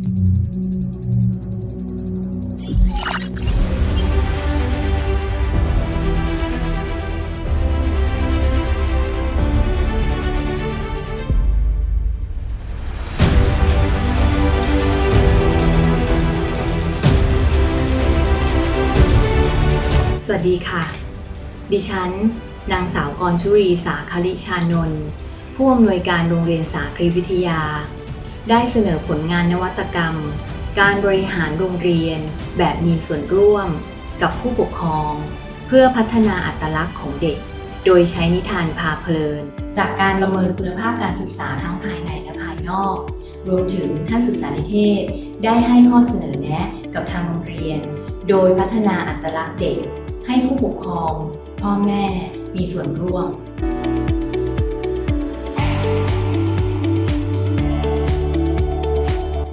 สวัสดีค่ะ ดิฉัน นางสาวกรชุรีสาคลิชานนท์ผู้อำนวยการโรงเรียนสาครีวิทยา ได้เสนอผลงานนวัตกรรม การบริหารโรงเรียน แบบมีส่วนร่วม กับผู้ปกครอง เพื่อพัฒนาอัตลักษณ์ของเด็ก โดยใช้นิทานพาเพลิน จากการประเมินคุณภาพการศึกษาทั้งภายในและภายนอก รวมถึงท่านศึกษานิเทศ ได้ให้ข้อเสนอแนะกับทางโรงเรียน โดยพัฒนาอัตลักษณ์เด็ก ให้ผู้ปกครอง พ่อแม่มีส่วนร่วม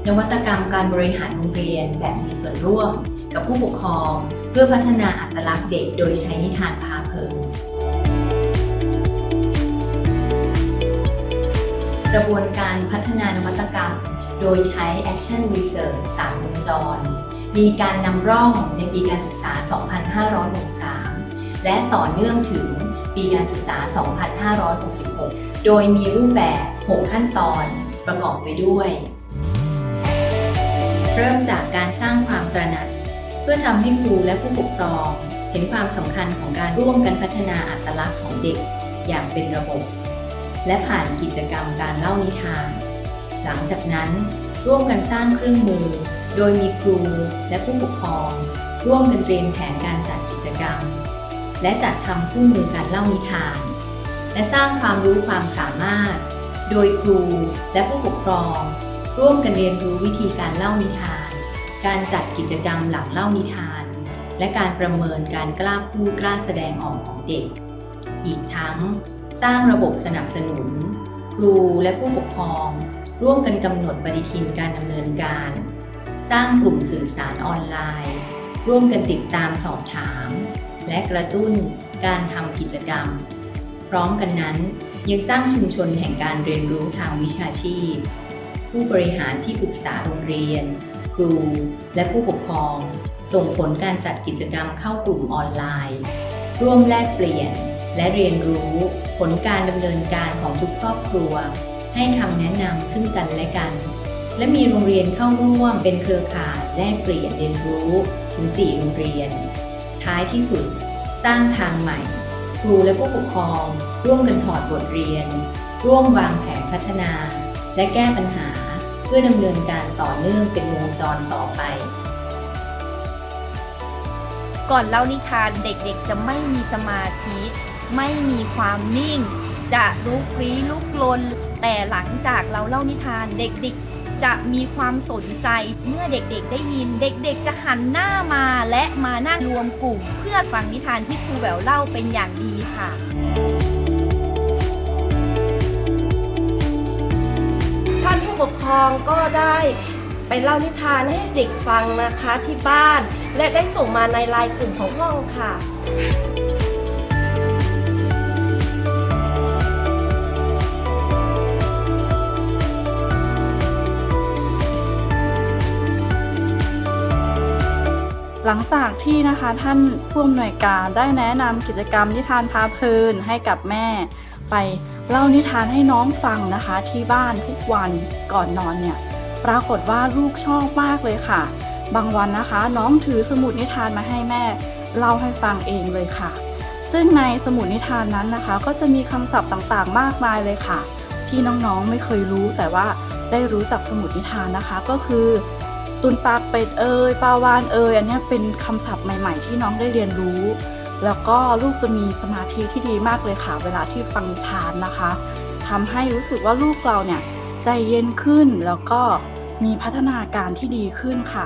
นวัตกรรมการบริหารโรงเรียนแบบมีส่วนร่วม กับผู้ปกครอง เพื่อพัฒนาอัตลักษณ์เด็กโดยใช้นิทานพาเพลินกระบวนการพัฒนานวัตกรรม โดยใช้ Action Research 3วงจร มีการนำร่องในปีการศึกษา 2563 และต่อเนื่องถึงปีการศึกษา 2566 โดยมีรูปแบบ 6 ขั้นตอนประกอบไปด้วย เริ่มจากการสร้างความตระหนัก เพื่อทำให้ครูและผู้ปกครอง เห็นความสำคัญของการร่วมกันพัฒนาอัตลักษณ์ของเด็กอย่างเป็นระบบ และผ่านกิจกรรมการเล่านิทาน หลังจากนั้นร่วมกันสร้างเครื่องมือ โดยมีครูและผู้ปกครอง ร่วมกันเตรียมแผนการจัดกิจกรรม และจัดทำคู่มือการเล่านิทาน และสร้างความรู้ความสามารถ โดยครูและผู้ปกครอง ร่วมกันเรียนรู้วิธีการเล่านิทาน การจัดกิจกรรมหลังเล่านิทาน และการประเมินการกล้าพูดกล้าแสดงออกของเด็ก อีกทั้งสร้างระบบสนับสนุน ครูและผู้ปกครอง ร่วมกันกำหนดปฏิทินการดำเนินการ สร้างกลุ่มสื่อสารออนไลน์ ร่วมกันติดตามสอบถาม และกระตุ้นการทำกิจกรรม พร้อมกันนั้นยังสร้างชุมชนแห่งการเรียนรู้ทางวิชาชีพ ผู้บริหารที่ปรึกษาโรงเรียน ครู และผู้ปกครอง ส่งผลการจัดกิจกรรมเข้ากลุ่มออนไลน์ ร่วมแลกเปลี่ยน และเรียนรู้ ผลการดำเนินการของทุกครอบครัว ให้คำแนะนำซึ่งกันและกัน และมีโรงเรียนเข้าร่วมเป็นเครือข่ายแลกเปลี่ยนเรียนรู้ถึง4โรงเรียน ท้ายที่สุด สร้างทางใหม่ ครูและผู้ปกครอง ร่วมกันถอดบทเรียน ร่วมวางแผนพัฒนา และแก้ปัญหา เพื่อดำเนินการต่อเนื่องเป็นวงจรต่อไป ก่อนเล่านิทานเด็กๆจะไม่มีสมาธิ ไม่มีความนิ่ง จะลุกลี้ลุกลน แต่หลังจากเราเล่านิทานเด็กๆจะมีความสนใจเมื่อเด็กๆได้ยินเด็กๆจะหันหน้ามาและมานั่งรวมกลุ่ม เพื่อฟังนิทานที่ครูแหววเล่าเป็นอย่างดีค่ะ ครองก็ได้ไปเล่านิทานให้เด็กฟังนะคะที่บ้าน และได้ส่งมาในไลน์กลุ่มของห้องค่ะหลังจากที่นะคะท่านผู้อำนวยการได้แนะนำกิจกรรมนิทานพาเพลินให้กับแม่ไป เล่านิทานให้น้องฟังนะคะที่บ้านทุกวันก่อนนอนเนี่ย ปรากฏว่าลูกชอบมากเลยค่ะ บางวันนะคะ น้องถือสมุดนิทานมาให้แม่ เล่าให้ฟังเองเลยค่ะ ซึ่งในสมุดนิทานนั้นนะคะ ก็จะมีคำศัพท์ต่างๆ มากมายเลยค่ะ ที่น้องๆไม่เคยรู้แต่ว่าได้รู้จากสมุดนิทานนะคะก็คือ ตุนปากเป็ดเอยปลาวานเอยอันนี้เป็นคำศัพท์ใหม่ ๆ ที่น้องได้เรียนรู้ แล้วก็ลูกจะมีสมาธิที่ดีมากเลยค่ะ เวลาที่ฟังนิทานนะคะทำให้รู้สึกว่าลูกเราเนี่ยใจเย็นขึ้นแล้วก็มีพัฒนาการที่ดีขึ้นค่ะ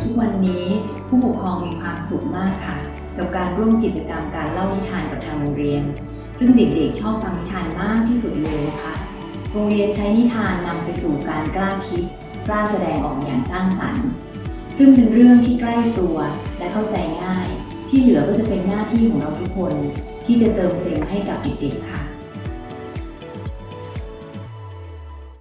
ทุกวันนี้ผู้ปกครองมีความสุขมากค่ะ กับการร่วมกิจกรรมการเล่านิทานกับทางโรงเรียน ซึ่งเด็กๆ ชอบฟังนิทานมากที่สุดเลยนะคะโรงเรียนใช้นิทานนำไปสู่การกล้าคิดกล้าแสดงออกอย่างสร้างสรรค์ ซึ่งเป็นเรื่องที่ใกล้ตัวและเข้าใจง่าย ที่เหลือก็จะเป็นหน้าที่ของเราทุกคน ที่จะเติมเต็มให้กับเด็กๆค่ะ